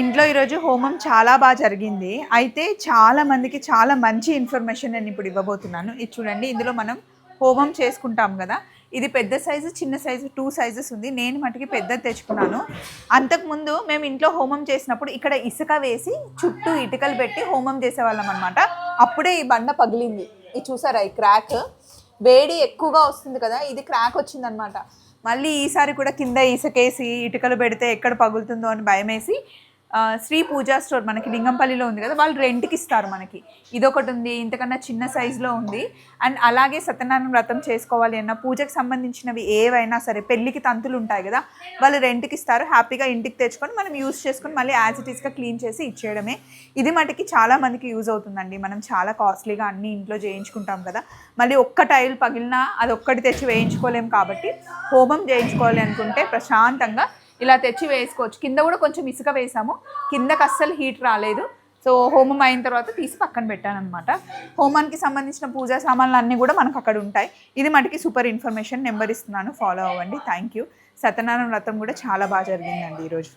ఇంట్లో ఈరోజు హోమం చాలా బాగా జరిగింది. అయితే చాలా మందికి చాలా మంచి ఇన్ఫర్మేషన్ నేను ఇప్పుడు ఇవ్వబోతున్నాను. ఇది చూడండి ఇందులో మనం హోమం చేసుకుంటాం కదా. ఇది పెద్ద సైజు చిన్న సైజు టూ సైజెస్ ఉంది. నేను మటుకి పెద్దది తెచ్చుకున్నాను. అంతకుముందు మేము ఇంట్లో హోమం చేసినప్పుడు ఇక్కడ ఇసుక వేసి చుట్టూ ఇటుకలు పెట్టి హోమం చేసేవాళ్ళం అనమాట అప్పుడే ఈ బండ పగిలింది. ఇది చూసారా ఈ క్రాక్? వేడి ఎక్కువగా వస్తుంది కదా ఇది క్రాక్ వచ్చిందనమాట మళ్ళీ ఈసారి కూడా కింద ఇసుకేసి ఇటుకలు పెడితే ఎక్కడ పగులుతుందో అని భయమేసి శ్రీ పూజా స్టోర్ మనకి లింగంపల్లిలో ఉంది కదా వాళ్ళు రెంట్కి ఇస్తారు మనకి. ఇదొకటి ఉంది ఇంతకన్నా చిన్న సైజులో ఉంది. అండ్ అలాగే సత్యనారాయణ వ్రతం చేసుకోవాలి అన్న పూజకు సంబంధించినవి ఏవైనా సరే పెళ్ళికి తంతులు ఉంటాయి కదా వాళ్ళు రెంట్కి ఇస్తారు. హ్యాపీగా ఇంటికి తెచ్చుకొని మనం యూస్ చేసుకొని మళ్ళీ యాజ్ ఇట్ ఈస్గా క్లీన్ చేసి ఇచ్చేయడమే. ఇది మటుకి చాలా మందికి యూజ్ అవుతుందండి. మనం చాలా కాస్ట్లీగా అన్ని ఇంట్లో చేయించుకుంటాం కదా. మళ్ళీ ఒక్క టైల్ పగిలినా అది ఒక్కటి తెచ్చి వేయించుకోలేం కాబట్టి హోమం చేయించుకోవాలి అనుకుంటే ప్రశాంతంగా ఇలా తెచ్చి వేసుకోవచ్చు. కింద కూడా కొంచెం ఇసుక వేసాము. కిందకి అస్సలు హీట్ రాలేదు. సో హోమం అయిన తర్వాత తీసి పక్కన పెట్టాను అనమాట హోమానికి సంబంధించిన పూజా సామాన్లు అన్నీ కూడా మనకు అక్కడ ఉంటాయి. ఇది మటుకి సూపర్ ఇన్ఫర్మేషన్. నెంబర్ ఇస్తున్నాను. ఫాలో అవ్వండి. Thank you. సత్యనారాయణ వ్రతం కూడా చాలా బాగా జరిగిందండి ఈరోజు.